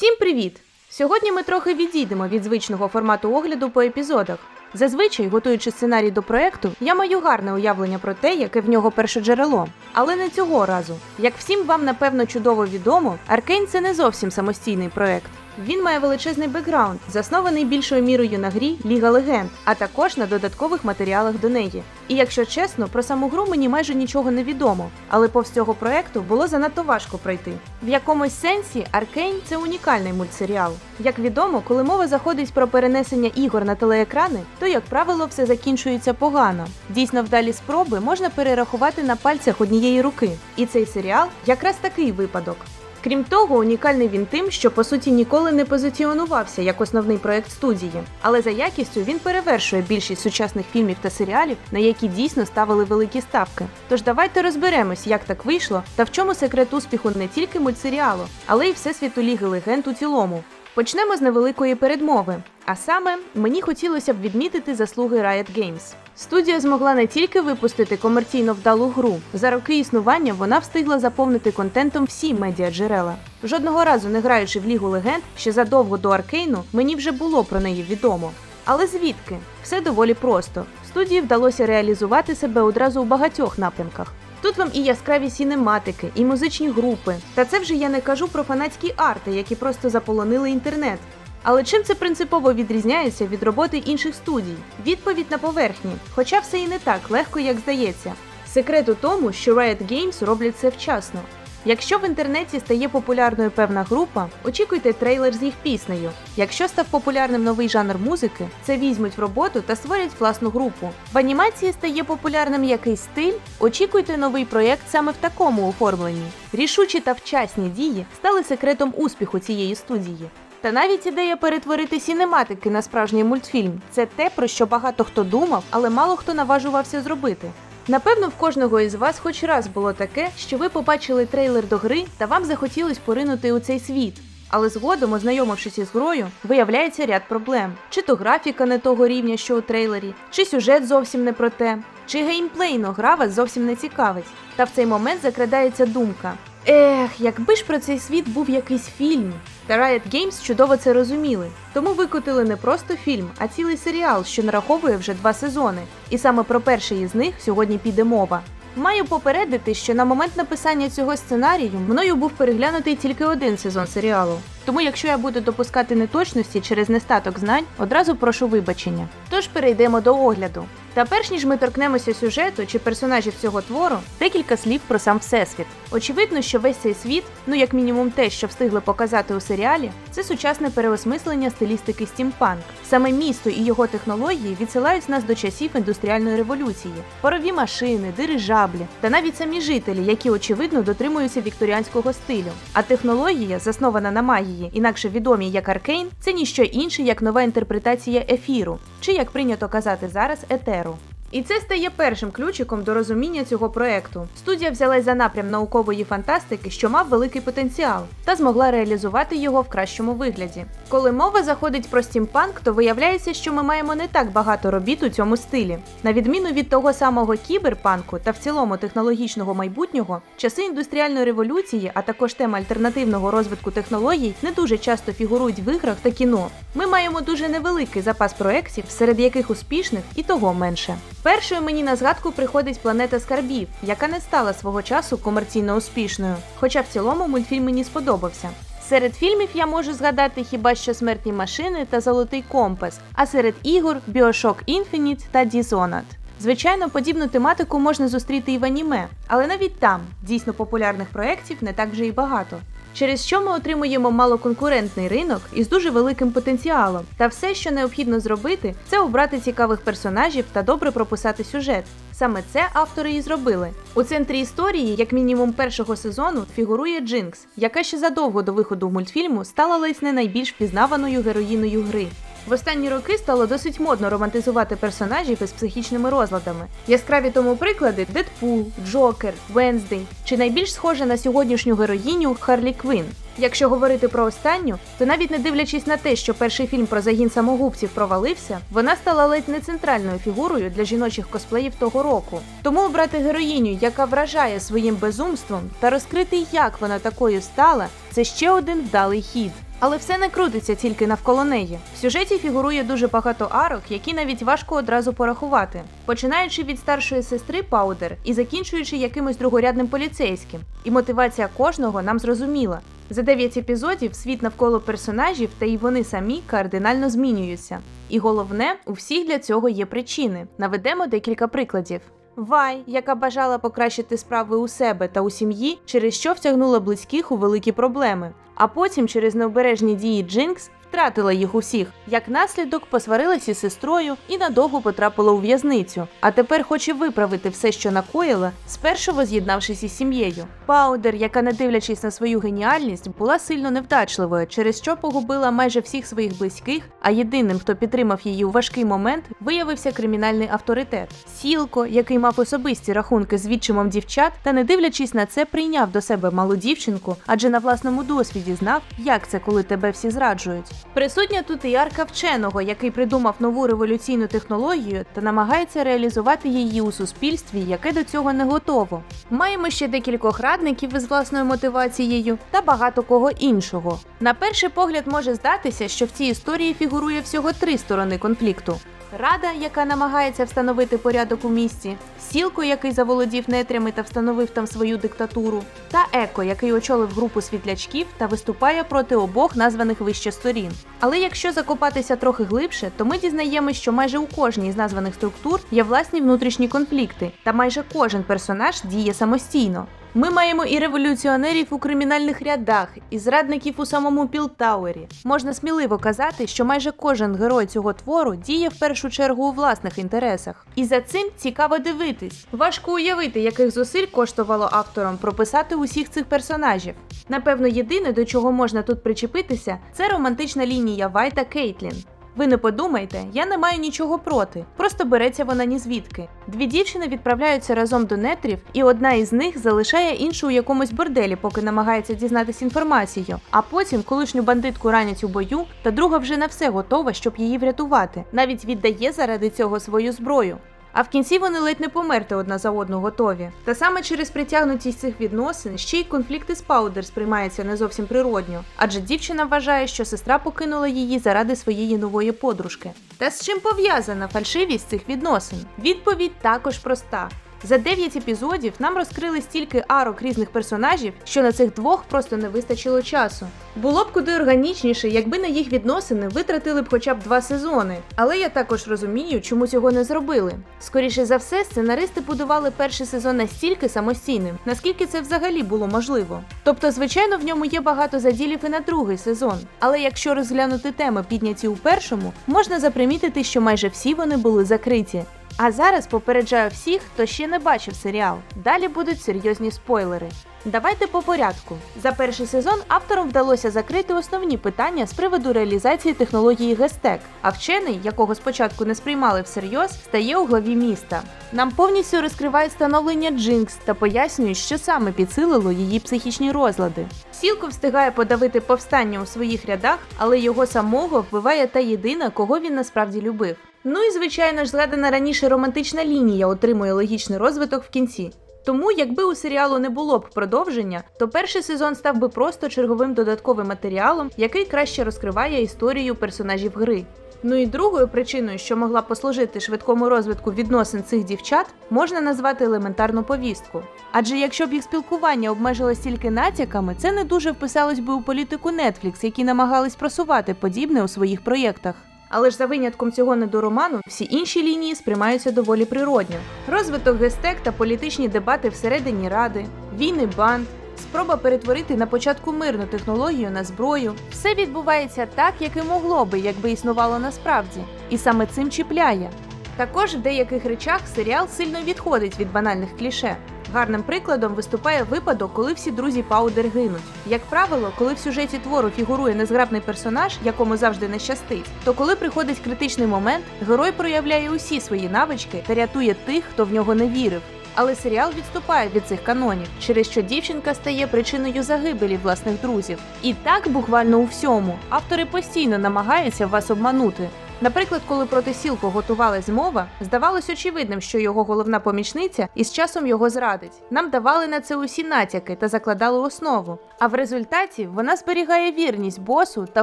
Всім привіт! Сьогодні ми трохи відійдемо від звичного формату огляду по епізодах. Зазвичай, готуючи сценарій до проекту, я маю гарне уявлення про те, яке в нього перше джерело. Але не цього разу. Як всім вам напевно чудово відомо, Аркейн це не зовсім самостійний проект. Він має величезний бекграунд, заснований більшою мірою на грі Ліга Легенд, а також на додаткових матеріалах до неї. І якщо чесно, про саму гру мені майже нічого не відомо, але повз цього проекту було занадто важко пройти. В якомусь сенсі Аркейн це унікальний мультсеріал. Як відомо, коли мова заходить про перенесення ігор на телеекрани, то як правило все закінчується погано. Дійсно, вдалі спроби можна перерахувати на пальцях однієї руки. І цей серіал якраз такий випадок. Крім того, унікальний він тим, що по суті ніколи не позиціонувався як основний проект студії, але за якістю він перевершує більшість сучасних фільмів та серіалів, на які дійсно ставили великі ставки. Тож давайте розберемось, як так вийшло, та в чому секрет успіху не тільки мультсеріалу, але й всесвіту Ліги Легенд у цілому. Почнемо з невеликої передмови. А саме мені хотілося б відмітити заслуги Riot Games. Студія змогла не тільки випустити комерційно вдалу гру, за роки існування вона встигла заповнити контентом всі медіаджерела. Жодного разу не граючи в Лігу Легенд, ще задовго до Аркейну мені вже було про неї відомо. Але звідки? Все доволі просто. Студії вдалося реалізувати себе одразу у багатьох напрямках. Тут вам і яскраві сінематики, і музичні групи. Та це вже я не кажу про фанатські арти, які просто заполонили інтернет. Але чим це принципово відрізняється від роботи інших студій? Відповідь на поверхні, хоча все і не так легко, як здається. Секрет у тому, що Riot Games роблять це вчасно. Якщо в інтернеті стає популярною певна група, очікуйте трейлер з їх піснею. Якщо став популярним новий жанр музики, це візьмуть в роботу та створять власну групу. В анімації стає популярним якийсь стиль, очікуйте новий проєкт саме в такому оформленні. Рішучі та вчасні дії стали секретом успіху цієї студії. Та навіть ідея перетворити сінематики на справжній мультфільм це те, про що багато хто думав, але мало хто наважувався зробити. Напевно, в кожного із вас хоч раз було таке, що ви побачили трейлер до гри та вам захотілось поринути у цей світ. Але згодом, ознайомившись із грою, виявляється ряд проблем: чи то графіка не того рівня, що у трейлері, чи сюжет зовсім не про те, чи геймплейно гра вас зовсім не цікавить. Та в цей момент закрадається думка: ех, якби ж про цей світ був якийсь фільм. Та Riot Games чудово це розуміли, тому викотили не просто фільм, а цілий серіал, що нараховує вже два сезони. І саме про перший із них сьогодні піде мова. Маю попередити, що на момент написання цього сценарію мною був переглянутий тільки один сезон серіалу. Тому, якщо я буду допускати неточності через нестаток знань, одразу прошу вибачення. Тож перейдемо до огляду. Та перш ніж ми торкнемося сюжету чи персонажів цього твору, декілька слів про сам всесвіт. Очевидно, що весь цей світ, ну як мінімум те, що встигли показати у серіалі, це сучасне переосмислення стилістики стімпанк. Саме місто і його технології відсилають нас до часів індустріальної революції, парові машини, дирижаблі та навіть самі жителі, які очевидно дотримуються вікторіанського стилю. А технологія, заснована на магії, інакше відомі як Аркейн, це ніщо інше як нова інтерпретація ефіру, чи як прийнято казати зараз, етеру. І це стає першим ключиком до розуміння цього проекту. Студія взялась за напрям наукової фантастики, що мав великий потенціал, та змогла реалізувати його в кращому вигляді. Коли мова заходить про стімпанк, то виявляється, що ми маємо не так багато робіт у цьому стилі. На відміну від того самого кіберпанку та в цілому технологічного майбутнього, часи індустріальної революції, а також тема альтернативного розвитку технологій не дуже часто фігурують в іграх та кіно. Ми маємо дуже невеликий запас проєктів, серед яких успішних і того менше. Першою мені на згадку приходить планета скарбів, яка не стала свого часу комерційно успішною, хоча в цілому мультфільм мені сподобався. Серед фільмів я можу згадати хіба що смертні машини та Золотий компас, а серед ігор Bioshock Infinite та Dishonored. Звичайно, подібну тематику можна зустріти і в аніме, але навіть там дійсно популярних проєктів не так вже і багато. Через що ми отримуємо малоконкурентний ринок із дуже великим потенціалом. Та все, що необхідно зробити, це обрати цікавих персонажів та добре прописати сюжет. Саме це автори і зробили. У центрі історії, як мінімум першого сезону, фігурує Джинкс, яка ще задовго до виходу мультфільму стала ледь не найбільш впізнаваною героїною гри. В останні роки стало досить модно романтизувати персонажів із психічними розладами. Яскраві тому приклади Дедпул, Джокер, Венздей чи найбільш схожа на сьогоднішню героїню Харлі Квін. Якщо говорити про останню, то навіть не дивлячись на те, що перший фільм про загін самогубців провалився, вона стала ледь не центральною фігурою для жіночих косплеїв того року. Тому обрати героїню, яка вражає своїм безумством, та розкрити, як вона такою стала, це ще один вдалий хід. Але все не крутиться тільки навколо неї. В сюжеті фігурує дуже багато арок, які навіть важко одразу порахувати, починаючи від старшої сестри Паудер і закінчуючи якимось другорядним поліцейським. І мотивація кожного нам зрозуміла. За 9 епізодів світ навколо персонажів та й вони самі кардинально змінюються. І головне, у всіх для цього є причини. Наведемо декілька прикладів. Вай, яка бажала покращити справи у себе та у сім'ї, через що втягнула близьких у великі проблеми. А потім, через необережні дії Джинкс, втратила їх усіх. Як наслідок, посварилася із сестрою і надовго потрапила у в'язницю. А тепер хоче виправити все, що накоїла, спершу воз'єднавшись із сім'єю. Паудер, яка, не дивлячись на свою геніальність, була сильно невдачливою, через що погубила майже всіх своїх близьких. А єдиним, хто підтримав її у важкий момент, виявився кримінальний авторитет. Сілко, який мав особисті рахунки з відчимом дівчат, та не дивлячись на це, прийняв до себе малу дівчинку, адже на власному досвіді знав, як це, коли тебе всі зраджують. Присутня тут і ярка вченого, який придумав нову революційну технологію та намагається реалізувати її у суспільстві, яке до цього не готово. Маємо ще декількох радників із власною мотивацією та багато кого іншого. На перший погляд може здатися, що в цій історії фігурує всього три сторони конфлікту. Рада, яка намагається встановити порядок у місті, Сілко, який заволодів нетрями та встановив там свою диктатуру, та Еко, який очолив групу світлячків та виступає проти обох названих вище сторін. Але якщо закопатися трохи глибше, то ми дізнаємося, що майже у кожній з названих структур є власні внутрішні конфлікти, та майже кожен персонаж діє самостійно. Ми маємо і революціонерів у кримінальних рядах, і зрадників у самому Пілтауері. Можна сміливо казати, що майже кожен герой цього твору діє в першу чергу у власних інтересах. І за цим цікаво дивитись. Важко уявити, яких зусиль коштувало авторам прописати усіх цих персонажів. Напевно, єдине, до чого можна тут причепитися, це романтична лінія Вайта Кейтлін. Ви не подумайте, я не маю нічого проти. Просто береться вона ні звідки. Дві дівчини відправляються разом до нетрів, і одна із них залишає іншу у якомусь борделі, поки намагається дізнатися інформацію. А потім колишню бандитку ранять у бою, та друга вже на все готова, щоб її врятувати. Навіть віддає заради цього свою зброю. А в кінці вони ледь не померти одна за одну готові. Та саме через притягнутість цих відносин ще й конфлікти з Паудер сприймаються не зовсім природньо, адже дівчина вважає, що сестра покинула її заради своєї нової подружки. Та з чим пов'язана фальшивість цих відносин? Відповідь також проста. За 9 епізодів нам розкрили стільки арок різних персонажів, що на цих двох просто не вистачило часу. Було б куди органічніше, якби на їх відносини витратили б хоча б два сезони. Але я також розумію, чому цього не зробили. Скоріше за все, сценаристи будували перший сезон настільки самостійним, наскільки це взагалі було можливо. Тобто, звичайно, в ньому є багато заділів і на другий сезон. Але якщо розглянути теми, підняті у першому, можна запримітити, що майже всі вони були закриті. А зараз попереджаю всіх, хто ще не бачив серіал. Далі будуть серйозні спойлери. Давайте по порядку. За перший сезон авторам вдалося закрити основні питання з приводу реалізації технології Гестек, а вчений, якого спочатку не сприймали всерйоз, стає у главі міста. Нам повністю розкривають становлення Джинкс та пояснюють, що саме підсилило її психічні розлади. Сілко встигає подавити повстання у своїх рядах, але його самого вбиває та єдина, кого він насправді любив. Ну і звичайно ж згадана раніше романтична лінія отримує логічний розвиток в кінці. Тому, якби у серіалу не було б продовження, то перший сезон став би просто черговим додатковим матеріалом, який краще розкриває історію персонажів гри. Ну і другою причиною, що могла послужити швидкому розвитку відносин цих дівчат, можна назвати елементарну повістку. Адже якщо б їх спілкування обмежилось тільки натяками, це не дуже вписалось би у політику Netflix, які намагались просувати подібне у своїх проєктах. Але ж за винятком цього недороману всі інші лінії сприймаються доволі природньо. Розвиток гестек та політичні дебати всередині ради, війни банд, спроба перетворити на початку мирну технологію на зброю. Все відбувається так, як і могло би, якби існувало насправді, і саме цим чіпляє. Також в деяких речах серіал сильно відходить від банальних кліше. Гарним прикладом виступає випадок, коли всі друзі Паудер гинуть. Як правило, коли в сюжеті твору фігурує незграбний персонаж, якому завжди не щастить, то коли приходить критичний момент, герой проявляє усі свої навички та рятує тих, хто в нього не вірив. Але серіал відступає від цих канонів, через що дівчинка стає причиною загибелі власних друзів. І так буквально у всьому автори постійно намагаються вас обманути. Наприклад, коли проти сілку готували змова, здавалось очевидним, що його головна помічниця із часом його зрадить. Нам давали на це усі натяки та закладали основу. А в результаті вона зберігає вірність босу та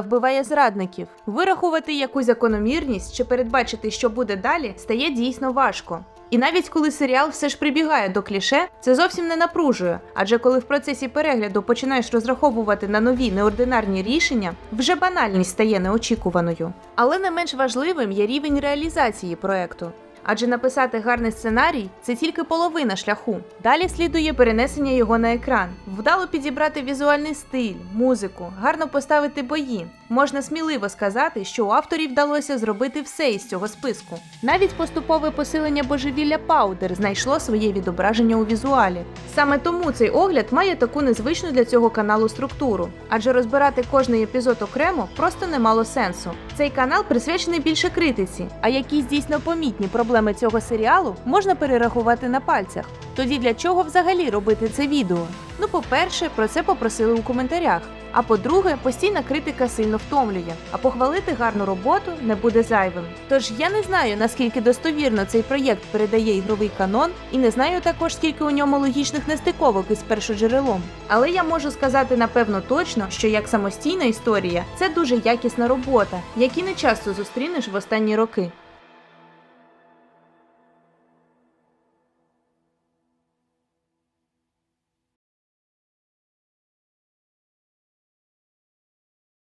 вбиває зрадників. Вирахувати якусь закономірність чи передбачити, що буде далі, стає дійсно важко. І навіть коли серіал все ж прибігає до кліше, це зовсім не напружує. Адже коли в процесі перегляду починаєш розраховувати на нові неординарні рішення, вже банальність стає неочікуваною. Але не менш важливим є рівень реалізації проекту. Адже написати гарний сценарій це тільки половина шляху. Далі слідує перенесення його на екран, вдало підібрати візуальний стиль, музику, гарно поставити бої. Можна сміливо сказати, що у авторів вдалося зробити все із цього списку. Навіть поступове посилення божевілля Паудер знайшло своє відображення у візуалі. Саме тому цей огляд має таку незвичну для цього каналу структуру, адже розбирати кожний епізод окремо просто не мало сенсу. Цей канал присвячений більше критиці, а якісь дійсно помітні проблеми цього серіалу можна перерахувати на пальцях. Тоді для чого взагалі робити це відео? Ну, по-перше, про це попросили у коментарях. А по-друге, постійна критика сильно втомлює, а похвалити гарну роботу не буде зайвим. Тож я не знаю наскільки достовірно цей проєкт передає ігровий канон, і не знаю також, скільки у ньому логічних нестиковок із першоджерелом. Але я можу сказати напевно точно, що як самостійна історія це дуже якісна робота, які не часто зустрінеш в останні роки.